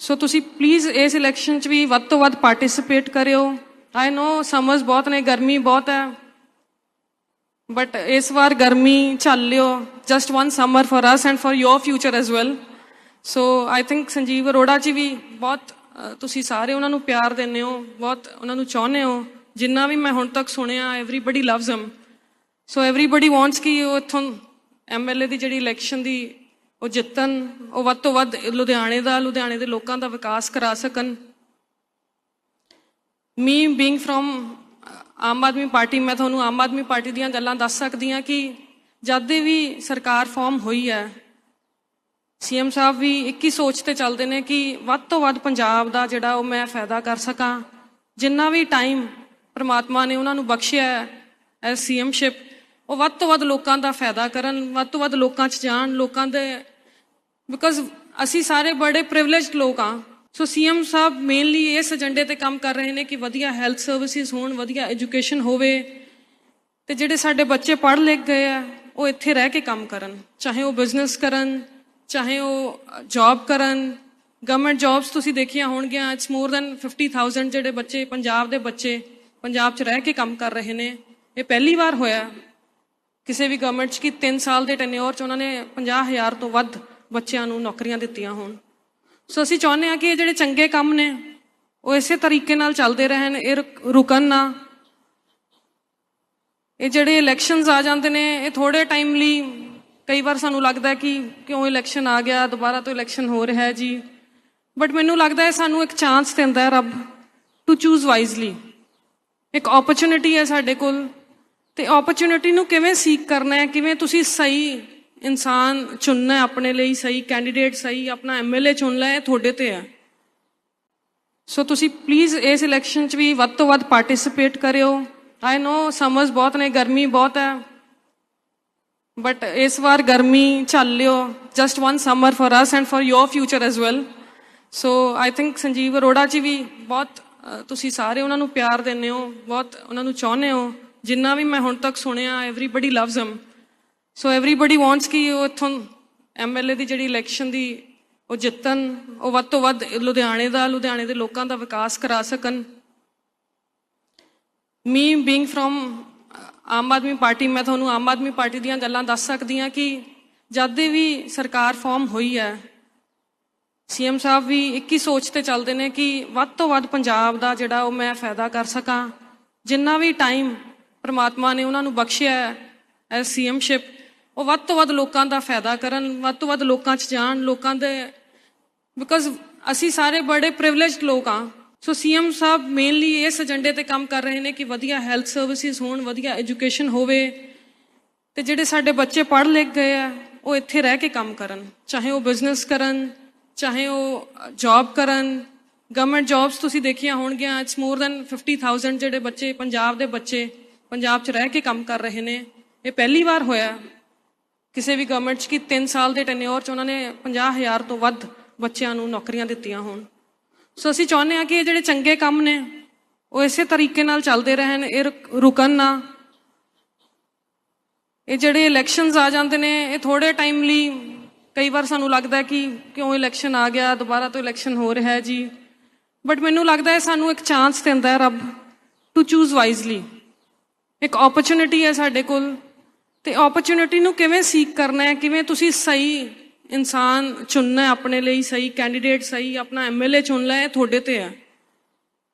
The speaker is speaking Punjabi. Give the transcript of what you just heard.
ਸੋ ਤੁਸੀਂ ਪਲੀਜ਼ ਇਸ ਇਲੈਕਸ਼ਨ 'ਚ ਵੀ ਵੱਧ ਤੋਂ ਵੱਧ ਪਾਰਟਿਸਿਪੇਟ ਕਰਿਓ। ਆਈ نو ਸਮਰਸ ਬਹੁਤ ਨੇ, ਗਰਮੀ ਬਹੁਤ ਹੈ। ਬਟ ਇਸ ਵਾਰ ਗਰਮੀ ਚੱਲ ਲਿਓ। Just one summer for us and for your future as well so I think Sanjeev Arora ji ਵੀ ਬਹੁਤ ਤੁਸੀਂ ਸਾਰੇ ਉਹਨਾਂ ਨੂੰ ਪਿਆਰ ਦਿੰਦੇ ਹੋ, ਬਹੁਤ ਉਹਨਾਂ ਨੂੰ ਚਾਹੁੰਦੇ ਹੋ। ਜਿੰਨਾ ਵੀ ਮੈਂ ਹੁਣ ਤੱਕ ਸੁਣਿਆ everybody loves him so everybody wants ਕਿ ਉਹ ਇਥੋਂ ਐਮਐਲਏ ਦੀ ਜਿਹੜੀ ਇਲੈਕਸ਼ਨ ਦੀ ਉਹ ਜਿੱਤਣ, ਉਹ ਵੱਧ ਤੋਂ ਵੱਧ ਲੁਧਿਆਣੇ ਦਾ, ਲੁਧਿਆਣੇ ਦੇ ਲੋਕਾਂ ਦਾ ਵਿਕਾਸ ਕਰਾ ਸਕਣ। Me being from Aam Aadmi Party, ਮੈਂ ਤੁਹਾਨੂੰ ਆਮ ਆਦਮੀ ਪਾਰਟੀ ਦੀਆਂ ਗੱਲਾਂ ਦੱਸ ਸਕਦੀ ਹਾਂ ਕਿ ਜਦ ਦੀ ਵੀ ਸਰਕਾਰ ਫਾਰਮ ਹੋਈ ਹੈ ਸੀਐਮ ਸਾਹਿਬ ਵੀ ਇੱਕ ਹੀ ਸੋਚ ਤੇ ਚੱਲਦੇ ਨੇ ਕਿ ਵੱਧ ਤੋਂ ਵੱਧ ਪੰਜਾਬ ਦਾ ਜਿਹੜਾ ਉਹ ਮੈਂ ਫਾਇਦਾ ਕਰ ਸਕਾਂ। ਜਿੰਨਾ ਵੀ ਟਾਈਮ ਪ੍ਰਮਾਤਮਾ ਨੇ ਉਹਨਾਂ ਨੂੰ ਬਖਸ਼ਿਆ ਐਸ ਸੀਐਮਸ਼ਿਪ ਉਹ ਵੱਧ ਤੋਂ ਵੱਧ ਲੋਕਾਂ ਦਾ ਫਾਇਦਾ ਕਰਨ, ਵੱਧ ਤੋਂ ਵੱਧ ਲੋਕਾਂ 'ਚ ਜਾਣ, ਲੋਕਾਂ ਦੇ ਬਿਕਾਜ਼ ਅਸੀਂ ਸਾਰੇ ਬੜੇ ਪ੍ਰਿਵਿਲੇਜਡ ਲੋਕ ਆ ਸੋ ਸੀਐਮ ਸਾਹਿਬ ਮੇਨਲੀ ਇਸ ਏਜੰਡੇ ਤੇ ਕੰਮ ਕਰ ਰਹੇ ਨੇ ਕਿ ਵਧੀਆ ਹੈਲਥ ਸਰਵਿਸਿਜ਼ ਹੋਣ, ਵਧੀਆ ਐਜੂਕੇਸ਼ਨ ਹੋਵੇ ਤੇ ਜਿਹੜੇ ਸਾਡੇ ਬੱਚੇ ਪੜ੍ਹ ਲਿਖ ਗਏ ਆ, ਉਹ ਇੱਥੇ ਰਹਿ ਕੇ ਕੰਮ ਕਰਨ। ਚਾਹੇ ਉਹ ਬਿਜ਼ਨਸ ਕਰਨ, ਚਾਹੇ ਉਹ ਜੌਬ ਕਰਨ। ਗਵਰਨਮੈਂਟ ਜੌਬਸ ਤੁਸੀਂ ਦੇਖੀਆਂ ਹੋਣਗੀਆਂ ਇਟਸ ਮੋਰ ਦੈਨ 50000 ਜਿਹੜੇ ਬੱਚੇ, ਪੰਜਾਬ ਦੇ ਬੱਚੇ ਪੰਜਾਬ 'ਚ ਰਹਿ ਕੇ ਕੰਮ ਕਰ ਰਹੇ ਨੇ। ਇਹ ਪਹਿਲੀ ਵਾਰ ਹੋਇਆ। ਕਿਸੇ ਵੀ ਗਵਰਨਮੈਂਟ 'ਚ ਕਿ 3 ਸਾਲ ਦੇ ਟੈਨਿਓਰ 'ਚ ਉਹਨਾਂ ਨੇ 50000 ਤੋਂ ਵੱਧ ਬੱਚਿਆਂ ਨੂੰ ਨੌਕਰੀਆਂ ਦਿੱਤੀਆਂ ਹੋਣ। ਸੋ ਅਸੀਂ ਚਾਹੁੰਦੇ ਹਾਂ ਕਿ ਇਹ ਜਿਹੜੇ ਚੰਗੇ ਕੰਮ ਨੇ, ਉਹ ਇਸੇ ਤਰੀਕੇ ਨਾਲ ਚੱਲਦੇ ਰਹਿਣ, ਇਹ ਰੁਕਣ ਨਾ। ਇਹ ਜਿਹੜੇ ਇਲੈਕਸ਼ਨਸ ਆ ਜਾਂਦੇ ਨੇ, ਇਹ ਥੋੜੇ ਟਾਈਮ ਲਈ ਕਈ ਵਾਰ ਸਾਨੂੰ ਲੱਗਦਾ ਕਿ ਕਿਉਂ ਇਲੈਕਸ਼ਨ ਆ ਗਿਆ, ਦੁਬਾਰਾ ਤੋਂ ਇਲੈਕਸ਼ਨ ਹੋ ਰਿਹਾ ਹੈ ਜੀ। ਬਟ ਮੈਨੂੰ ਲੱਗਦਾ ਹੈ ਸਾਨੂੰ ਇੱਕ ਚਾਂਸ ਦਿੰਦਾ ਹੈ ਰੱਬ ਟੂ ਚੂਜ਼ ਵਾਈਜ਼ਲੀ ਇੱਕ ਓਪਰਚ्युनिटी ਹੈ ਸਾਡੇ ਕੋਲ। ਤੇ ਓਪਰਚ्युनिटी ਨੂੰ ਕਿਵੇਂ ਸੀਕ ਕਰਨਾ ਹੈ? ਕਿਵੇਂ ਤੁਸੀਂ ਸਹੀ ਇਨਸਾਨ ਚੁਣਨਾ ਹੈ ਆਪਣੇ ਲਈ, ਸਹੀ ਕੈਂਡੀਡੇਟ ਸਹੀ ਆਪਣਾ ਐਮਐਲਏ ਲੈ ਇਹ ਤੁਹਾਡੇ ਤੇ ਹੈ। ਸੋ ਤੁਸੀਂ ਪਲੀਜ਼ ਇਸ ਇਲੈਕਸ਼ਨ 'ਚ ਵੀ ਵੱਧ ਤੋਂ ਵੱਧ ਪਾਰਟਿਸਿਪੇਟ ਕਰਿਓ। ਆਈ نو ਸਮਰਸ ਬਹੁਤ ਨੇ, ਗਰਮੀ ਬਹੁਤ ਹੈ। ਬਟ ਇਸ ਵਾਰ ਗਰਮੀ ਚੱਲ ਲਿਓ। Just one summer for us and for your future as well so I think Sanjeev Arora ji ਵੀ ਬਹੁਤ ਤੁਸੀਂ ਸਾਰੇ ਉਹਨਾਂ ਨੂੰ ਪਿਆਰ ਦਿੰਦੇ ਹੋ, ਬਹੁਤ ਉਹਨਾਂ ਨੂੰ ਚਾਹੁੰਦੇ ਹੋ। ਜਿੰਨਾ ਵੀ ਮੈਂ ਹੁਣ ਤੱਕ ਸੁਣਿਆ everybody loves him so everybody wants ਕਿ ਉਹ ਇੱਥੋਂ ਐਮਐਲਏ ਦੀ ਜਿਹੜੀ ਇਲੈਕਸ਼ਨ ਦੀ ਉਹ ਜਿੱਤਣ, ਉਹ ਵੱਧ ਤੋਂ ਵੱਧ ਲੁਧਿਆਣੇ ਦਾ, ਲੁਧਿਆਣੇ ਦੇ ਲੋਕਾਂ ਦਾ ਵਿਕਾਸ ਕਰਾ ਸਕਣ। Me being from Aam Aadmi Party, ਮੈਂ ਤੁਹਾਨੂੰ ਆਮ ਆਦਮੀ ਪਾਰਟੀ ਦੀਆਂ ਗੱਲਾਂ ਦੱਸ ਸਕਦੀ ਹਾਂ ਕਿ ਜਦ ਦੀ ਵੀ ਸਰਕਾਰ ਫਾਰਮ ਹੋਈ ਹੈ ਸੀਐਮ ਸਾਹਿਬ ਵੀ ਇੱਕ ਹੀ ਸੋਚ ਤੇ ਚੱਲਦੇ ਨੇ ਕਿ ਵੱਧ ਤੋਂ ਵੱਧ ਪੰਜਾਬ ਦਾ ਜਿਹੜਾ ਉਹ ਮੈਂ ਫਾਇਦਾ ਕਰ ਸਕਾਂ। ਜਿੰਨਾ ਵੀ ਟਾਈਮ ਪ੍ਰਮਾਤਮਾ ਨੇ ਉਹਨਾਂ ਨੂੰ ਬਖਸ਼ਿਆ ਐਸ ਸੀਐਮਸ਼ਿਪ, ਉਹ ਵੱਧ ਤੋਂ ਵੱਧ ਲੋਕਾਂ ਦਾ ਫਾਇਦਾ ਕਰਨ, ਵੱਧ ਤੋਂ ਵੱਧ ਲੋਕਾਂ 'ਚ ਜਾਣ, ਲੋਕਾਂ ਦੇ ਬਿਕਾਜ਼ ਅਸੀਂ ਸਾਰੇ ਬੜੇ ਪ੍ਰਿਵਿਲੇਜਡ ਲੋਕ ਆ ਸੋ ਸੀਐਮ ਸਾਹਿਬ ਮੇਨਲੀ ਇਸ ਏਜੰਡੇ ਤੇ ਕੰਮ ਕਰ ਰਹੇ ਨੇ ਕਿ ਵਧੀਆ ਹੈਲਥ ਸਰਵਿਸਿਜ਼ ਹੋਣ, ਵਧੀਆ ਐਜੂਕੇਸ਼ਨ ਹੋਵੇ, ਤੇ ਜਿਹੜੇ ਸਾਡੇ ਬੱਚੇ ਪੜ੍ਹ ਲਿਖ ਗਏ ਆ, ਉਹ ਇੱਥੇ ਰਹਿ ਕੇ ਕੰਮ ਕਰਨ, ਚਾਹੇ ਉਹ ਬਿਜ਼ਨਸ ਕਰਨ, ਚਾਹੇ ਉਹ ਜੌਬ ਕਰਨ। ਗਵਰਨਮੈਂਟ ਜੌਬਸ ਤੁਸੀਂ ਦੇਖੀਆਂ ਹੋਣਗੀਆਂ ਇਟਸ ਮੋਰ ਦੈਨ 50000 ਜਿਹੜੇ ਬੱਚੇ, ਪੰਜਾਬ ਦੇ ਬੱਚੇ ਪੰਜਾਬ 'ਚ ਰਹਿ ਕੇ ਕੰਮ ਕਰ ਰਹੇ ਨੇ। ਇਹ ਪਹਿਲੀ ਵਾਰ ਹੋਇਆ ਕਿਸੇ ਵੀ ਗਵਰਨਮੈਂਟ 'ਚ ਕਿ 3 ਸਾਲ ਦੇ ਟੈਨਿਓਰ 'ਚ ਉਹਨਾਂ ਨੇ 50000 ਤੋਂ ਵੱਧ ਬੱਚਿਆਂ ਨੂੰ ਨੌਕਰੀਆਂ ਦਿੱਤੀਆਂ ਹੋਣ। ਸੋ ਅਸੀਂ ਚਾਹੁੰਦੇ ਹਾਂ ਕਿ ਇਹ ਜਿਹੜੇ ਚੰਗੇ ਕੰਮ ਨੇ, ਉਹ ਇਸੇ ਤਰੀਕੇ ਨਾਲ ਚੱਲਦੇ ਰਹਿਣ, ਇਹ ਰੁਕ- ਰੁਕਣ ਨਾ। ਇਹ ਜਿਹੜੇ ਇਲੈਕਸ਼ਨਸ ਆ ਜਾਂਦੇ ਨੇ, ਇਹ ਥੋੜੇ ਟਾਈਮ ਲਈ ਕਈ ਵਾਰ ਸਾਨੂੰ ਲੱਗਦਾ ਕਿ ਕਿਉਂ ਇਲੈਕਸ਼ਨ ਆ ਗਿਆ, ਦੁਬਾਰਾ ਤੋਂ ਇਲੈਕਸ਼ਨ ਹੋ ਰਿਹਾ ਹੈ ਜੀ। ਬਟ ਮੈਨੂੰ ਲੱਗਦਾ ਹੈ ਸਾਨੂੰ ਇੱਕ ਚਾਂਸ ਦਿੰਦਾ ਹੈ ਰੱਬ ਟੂ ਚੂਜ਼ ਵਾਈਜ਼ਲੀ ਇੱਕ ਓਪਰਚ्युनिटी ਹੈ ਸਾਡੇ ਕੋਲ। ਤੇ ਓਪਰਚ्युनिटी ਨੂੰ ਕਿਵੇਂ ਸੀਕ ਕਰਨਾ ਹੈ? ਕਿਵੇਂ ਤੁਸੀਂ ਸਹੀ ਇਨਸਾਨ ਚੁਣਨਾ ਹੈ? ਆਪਣੇ ਲਈ ਸਹੀ ਕੈਂਡੀਡੇਟ ਸਹੀ ਆਪਣਾ ਐਮਐਲਏ ਚੁਣ ਲੈ ਇਹ ਤੁਹਾਡੇ ਤੇ ਹੈ।